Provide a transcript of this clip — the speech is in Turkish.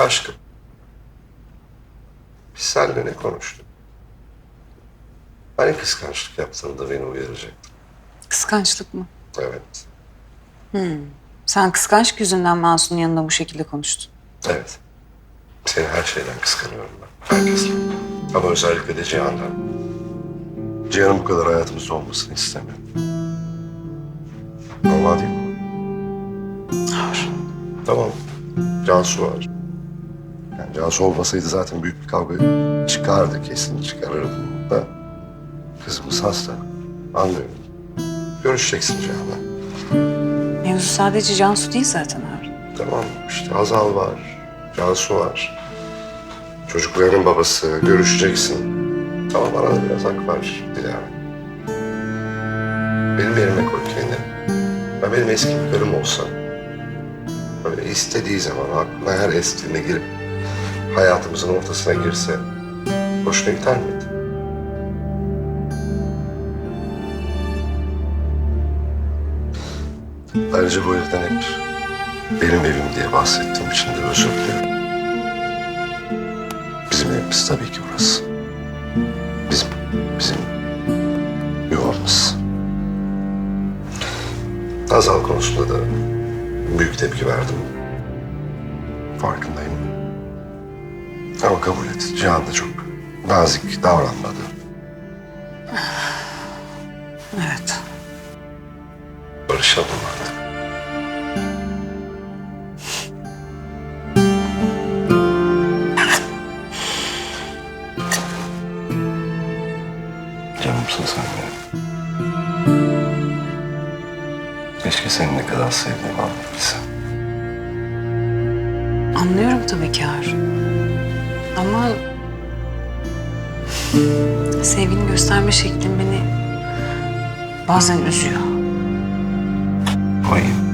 Aşkım. Biz seninle ne konuştuk? Hani kıskançlık yaptığında beni uyaracaktın. Kıskançlık mı? Evet. Sen kıskançlık yüzünden Mansur'un yanında bu şekilde konuştun. Evet. Seni her şeyden kıskanıyorum ben. Herkesten. Ama özellikle de Cihan'dan. Cihan'ın bu kadar hayatımızda olmasını istemiyorum. Normal değil mi? Hayır. Tamam. Cansu var. Yani Cansu olmasaydı zaten büyük bir kavga çıkardı. Kesin çıkarırdım da. Kızımız hasta. Anlıyorum. Görüşeceksin Cihan'la. Mevzu sadece Cansu değil zaten Harun. Tamam işte Hazal var. Cansu var. Çocukların babası. Görüşeceksin. Tamam arada biraz hak var Dilara. Benim yerime koy kendini. Ben benim eski bir karım olsam. Böyle istediği zaman aklına her estiğine girip hayatımızın ortasına girse hoşuna gider miydi? Ayrıca bu evden hep benim evim diye bahsettiğim için de özür dilerim. Bizim evimiz tabii ki burası. Bizim, bizim yuvamız. Hazal konusunda da büyük tepki verdim. Farkındayım. Ama kabul et. Cihan da çok nazik davranmadı. Evet. Barışalım artık. Canımsın sen benim. Keşke seni ne kadar sevdiğimi anlayabilsem. Anlıyorum tabii ki Harun. Ama sevgini gösterme şeklin beni bazen üzüyor. Hayır.